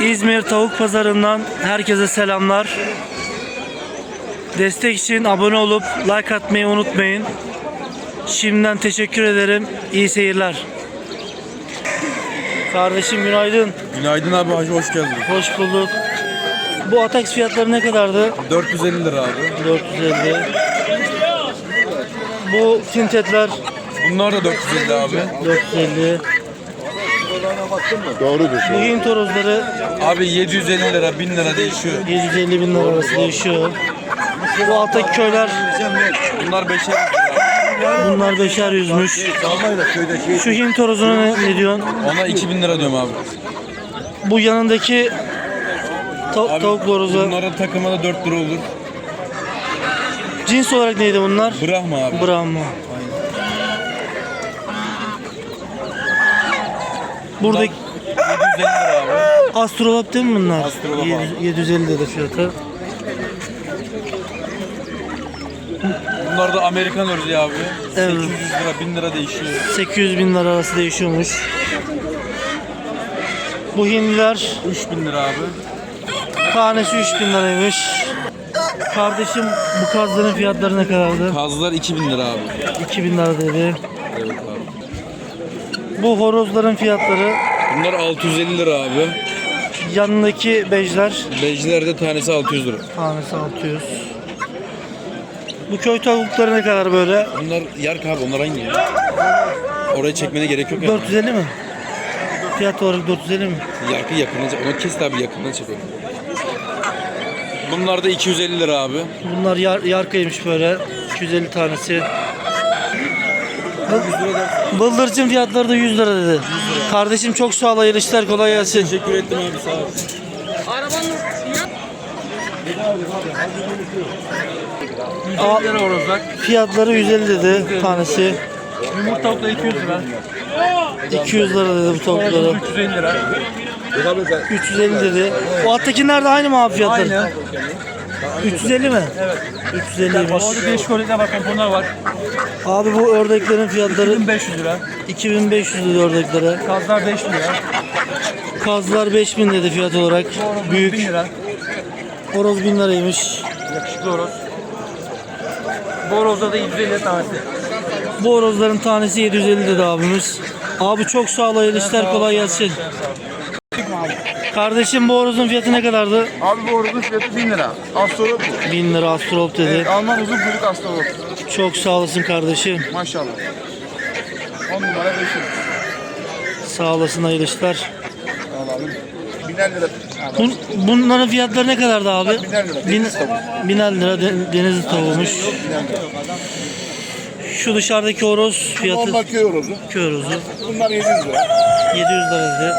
İzmir Tavuk Pazarı'ndan herkese selamlar. Destek için abone olup like atmayı unutmayın. Şimdiden teşekkür ederim. İyi seyirler. Kardeşim günaydın. Günaydın abi hacı hoş geldin. Hoş bulduk. Bu Atax fiyatları ne kadardı? 450 lira abi. 450. Bu fintetler Bunlar da 450 abi. 450. Doğrudur. Bu Hint horozları Abi 750 lira 1000 lira değişiyor. 750 bin lira arası değişiyor. Bu alttaki köyler Bunlar 5'er lira. bunlar beşer yüzmüş. Şu Hint horozuna ne, ne diyorsun? Ona 2000 lira diyorum abi. Bu yanındaki ta- Abi tavuk horozu. Bunların takımı da 4 lira olur. Cins olarak neydi bunlar? Brahma abi. Brahma. Buradaki 750 lira abi. astrolab değil mi bunlar? Astrolab abi. 700 750 lira fiyatı. Bunlar da Amerikan örgü abi. Evet. 800 lira 1000 lira değişiyor. 800 bin lira arası değişiyormuş. Bu hindiler 3000 lira abi. tanesi 3000 liraymış. Kardeşim bu kazların fiyatları ne kadardı? Kazlar 2000 lira abi. 2000 lira dedi. Bu horozların fiyatları Bunlar 650 lira abi. yanındaki bejler Bejler de tanesi 600 lira. tanesi 600. Bu köy tavukları ne kadar böyle? Bunlar yark abi onlar aynı ya. Oraya çekmene gerek yok yani. 450 mi? Fiyat olarak 450 mi? Yarkı çek. Onu kes abi yakından çek. Bunlar da 250 lira abi. Bunlar yar, yarkaymış böyle. 250 tanesi. Bıldırcın fiyatları da 100 lira dedi. Kardeşim çok sağ ol hayırlı işler kolay gelsin. Teşekkür ettim abi sağ ol. Aa, fiyatları 150 dedi tanesi. Yumurta tavukla 200 lira. 200 lira dedi bu tavukları. 350 lira. 350 dedi. O alttakiler de aynı mı abi fiyatları? Aynı. 350 mi? Evet. 350'ymiş. Orada 5 kolide var, komponlar var. Abi bu ördeklerin fiyatları 500 lira. 2500 dedi ördeklere. Kazlar 5 lira. Kazlar 5000 dedi fiyat olarak. Büyük. lira. Horoz 1000 liraymış. Yakışıklı horoz. Bu horozda da 150 lira tanesi. Bu horozların tanesi 750 dedi abimiz. Abi çok sağ ol hayırlı işler kolay gelsin. Kardeşim bu horozun fiyatı ne kadardı? Abi bu horozun fiyatı 1000 lira. Astrolog bu. 1000 lira astrolop dedi. Evet, Alman uzun kuyruk astrolog. Çok sağ olasın kardeşim. Maşallah. 10 numara 5 lira. Sağ olasın hayırlı işler. Al abi. 1000 lira. Bun, bunların fiyatları ne kadardı abi? Biner lira, Bin, deniz tavuğu. biner lira de- deniz tavuğumuş. Şu dışarıdaki horoz fiyatı Normal köy horozu. köy horozu. Bunlar 700 lira. 700 lira dedi.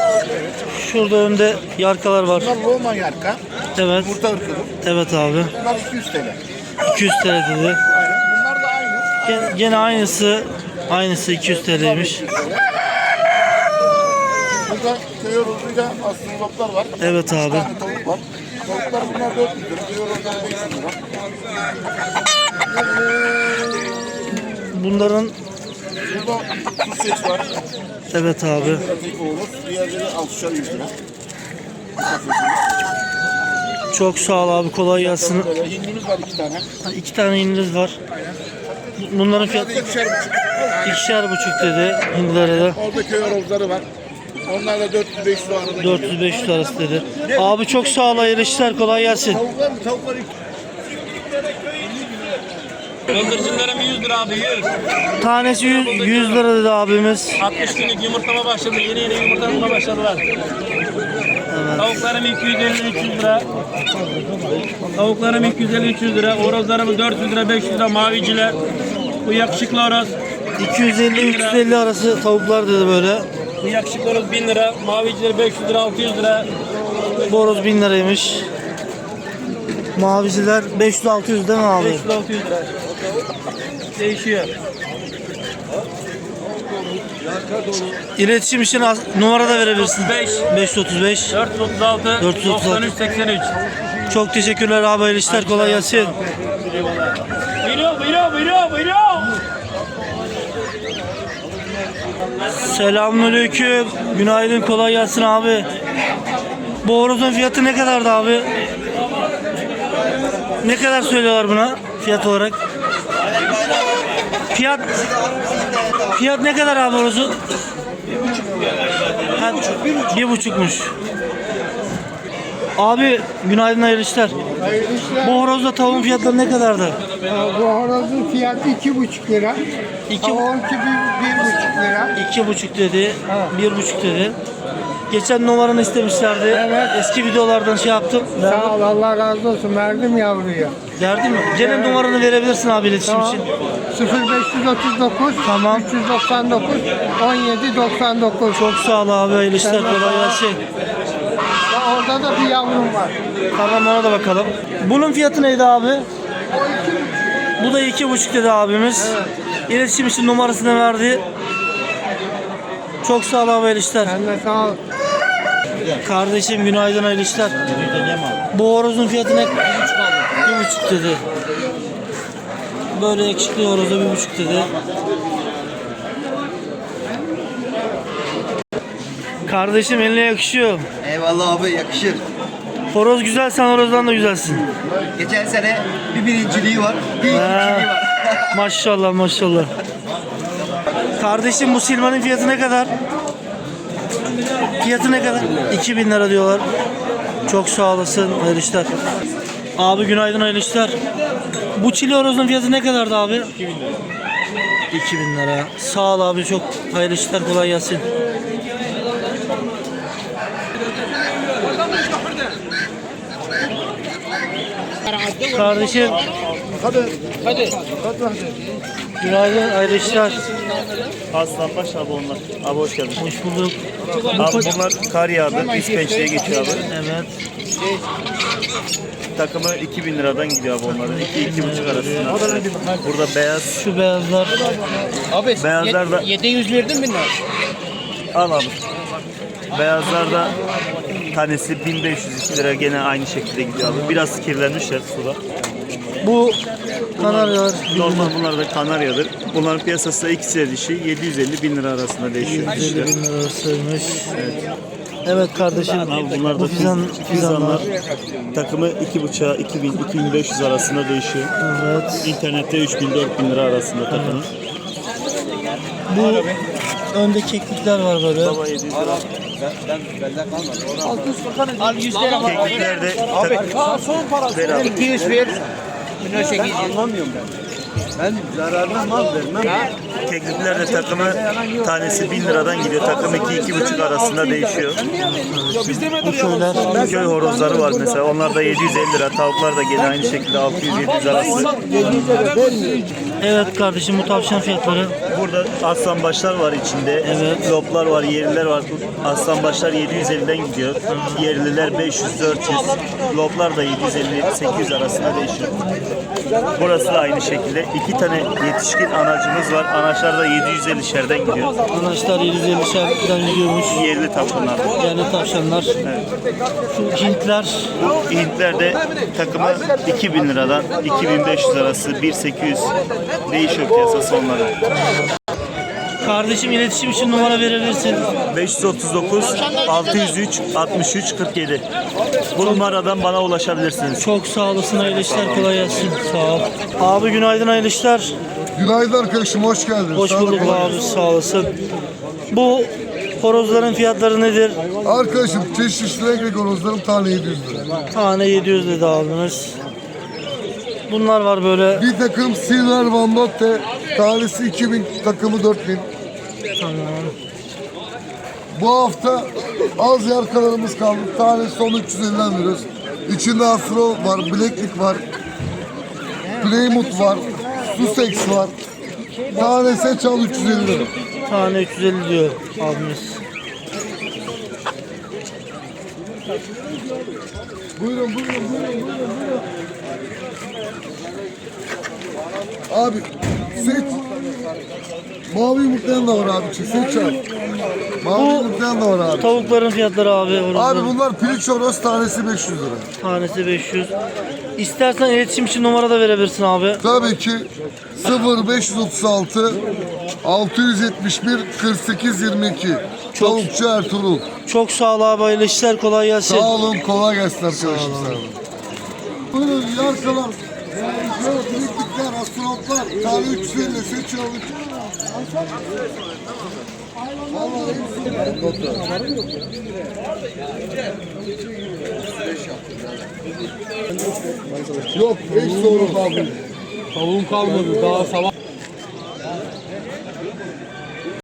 Şurada önde yarkalar var. Bunlar Roman yarka. Evet. Yumurta ırkıdır. Evet abi. Bunlar 200 TL. 200 TL dedi. Aynen. Bunlar da aynı. Gene, gene aynısı aynısı 200 TL'ymiş. Burada köy horozuyla astrologlar var. Evet abi. Bir tane tavuk var. Tavuklar bunlar 400 lira. Köy horozları 500 lira. Bunların Burada susseç var. Evet abi. Tek horoz. Diğerleri 6'şar 100 lira. Çok sağ ol abi kolay gelsin. Hindimiz var iki tane. Ha, İki tane hindiniz var. Bunların fiyatı ikişer buçuk. ikişer buçuk dedi hindilere de. Orada köy horozları var. Onlar da 400-500 arada. 400-500 arası dedi. Abi çok sağ ol hayırlı işler kolay gelsin. Tavuklar mı? Tavuklar Bıldırcınlarım 100 lira abi 100. Tanesi 100, 100 lira dedi abimiz. 60 günlük yumurtlama başladı. Yeni yeni yumurtlama başladılar. Tavuklarım 250-300 lira. Tavuklarım 250-300 lira. Horozlarım 400 lira 500 lira maviciler. Bu yakışıklı horoz. 250-350 arası tavuklar dedi böyle. Bu yakışıklı horoz 1000 lira. Maviciler 500 lira 600 lira. Boroz 1000 liraymış. Maviciler 500-600 değil mi abi? 500 600 lira. Değişiyor. İletişim için numara da verebilirsin. 5 535. 436 436. 93 83. Çok teşekkürler abi işler kolay gelsin. Buyurun buyurun buyurun buyurun. Selamünaleyküm. Günaydın kolay gelsin abi. Bu horozun fiyatı ne kadardı abi? Ne kadar söylüyorlar buna fiyat olarak? Fiyat Fiyat ne kadar abi horozun? Ha, bir buçukmuş. Abi günaydın hayırlı işler. Hayırlı işler. Bu horozla tavuğun fiyatları ne kadardı? Bu horozun fiyatı iki buçuk lira. İki- Tavuğunki bir, bir buçuk lira. İki buçuk dedi, bir buçuk dedi. Geçen numaranı istemişlerdi. Evet. Eski videolardan şey yaptım. Sağ ol Allah razı olsun. Verdim yavruya. Derdim mi? Gene numaranı verebilirsin abi iletişim için. 0539 Tamam. 399 17 99. Çok sağ ol abi. Hayırlı işler. Kolay gelsin. Ya Orada da bir yavrum var. Tamam ona da bakalım. Bunun fiyatı neydi abi? Bu da iki buçuk dedi abimiz. İletişim için numarasını verdi. Çok sağ ol abi hayırlı işler. Sen de sağ ol. Kardeşim günaydın hayırlı işler. Bu horozun fiyatı ne? Bir buçuk dedi. Böyle yakışıklı horoza bir buçuk dedi. Kardeşim eline yakışıyor. Eyvallah abi yakışır. Horoz güzel sen horozdan da güzelsin. Geçen sene bir birinciliği var, bir ikinciliği var. Maşallah maşallah. Kardeşim bu silmanın fiyatı ne kadar? Fiyatı ne kadar? 2000 lira diyorlar. Çok sağ olasın. Hayırlı işler. Abi günaydın hayırlı işler. Bu çili horozun fiyatı ne kadardı abi? 2000 lira. 2000 lira. Sağ ol abi çok hayırlı işler kolay gelsin. Kardeşim günaydın hayırlı işler. Aslanbaş abi onlar. Abi hoş geldin. Hoş bulduk. Abi bunlar kar yağdı. İspençliğe geçiyor abi. Evet. Takımı 2000 liradan gidiyor abi onların. 2-2,5 arasında. Burada beyaz. Şu beyazlar Abi Beyazlar da- 700 verdin mi lan? Al abi. Beyazlar da tanesi 1502 lira gene aynı şekilde gidiyor abi. Biraz kirlenmişler suda. Bu kanaryalar Normal bunlar da kanaryadır. Bunların piyasası da ikisi dişi 750 bin lira arasında değişiyor. 150 İşte. bin lirasıymış. Evet kardeşim. Abi bunlar da bu fizan, fiz- fizanlar. fizanlar. Takımı 2,5'a 2000 2500 arasında değişiyor. Evet. İnternette 3000 4000 lira arasında takımı. Bu önde keklikler var böyle. Baba 700 lira. Al 100 lira. Keklikler de tak- ver abi. 200 ver. Bunlar 800. Ben zararına mal vermem. Keklikler de takımı tanesi 1000 liradan gidiyor. Takım 2-2,5 arasında değişiyor. Bu şeyler. Köy horozları var mesela. Onlar da 750 lira. Tavuklar da gene aynı şekilde 600-700 arası. Evet kardeşim bu tavşan fiyatları. Burada aslanbaşlar var içinde. Evet. Loplar var, yerliler var. Aslanbaşlar 750'den gidiyor. Yerliler 500-400. Loplar da 750-800 arasında değişiyor. Burası da aynı şekilde. iki tane yetişkin anacımız var. Anaçlar da 750'şerden gidiyor. Anaçlar 750 şarkıdan gidiyormuş. Yerli takımlar. Yani tavşanlar. Şu Hintler. Bu Hintler de takımı 2000 liradan 2500 arası 1800 değişiyor piyasası onların. Kardeşim iletişim için numara verebilirsin. 539 603 63 47. Bu numaradan bana ulaşabilirsiniz. Çok sağ olasın hayırlı işler kolay gelsin. Sağ ol. Abi günaydın hayırlı işler. Günaydın arkadaşım, hoş geldin. Hoş Sağ ol, bulduk kolay abi sağ olasın. Bu horozların fiyatları nedir? Arkadaşım çeşitli renk renk horozlarım tane 700 lira. Tane 700 dedi abimiz. Bunlar var böyle. Bir takım Silver Van Lotte, tanesi 2000, takımı 4000. Bu hafta az yarkalarımız kaldı. Tanesi son 350'den veriyoruz. İçinde Afro var, Blacklick var, Plymouth var, Sussex var. Tanesi çal 350 lira. Tane 350 diyor abimiz. Buyurun, buyurun, buyurun, buyurun, buyurun. Abi, seç. Mavi yumurtlayan da var abi, seç abi. Mavi Bu- yumurtlayan da var abi. Tavukların fiyatları abi. Abi horozların. bunlar piliç horoz tanesi 500 lira. Tanesi 500. İstersen iletişim için numara da verebilirsin abi. Tabii ki 0536 671 48 22 Çok- Tavukçu Ertuğrul. Çok sağ ol abi hayırlı işler kolay gelsin. Sağ olun, kolay gelsin arkadaşlar. Buyurun yarkalar. Şöyle biriktikler, astronotlar. Tane 350 seçiyor. Vallahi Yok, 5 soru abi. Tavuğum kalmadı. Daha sabah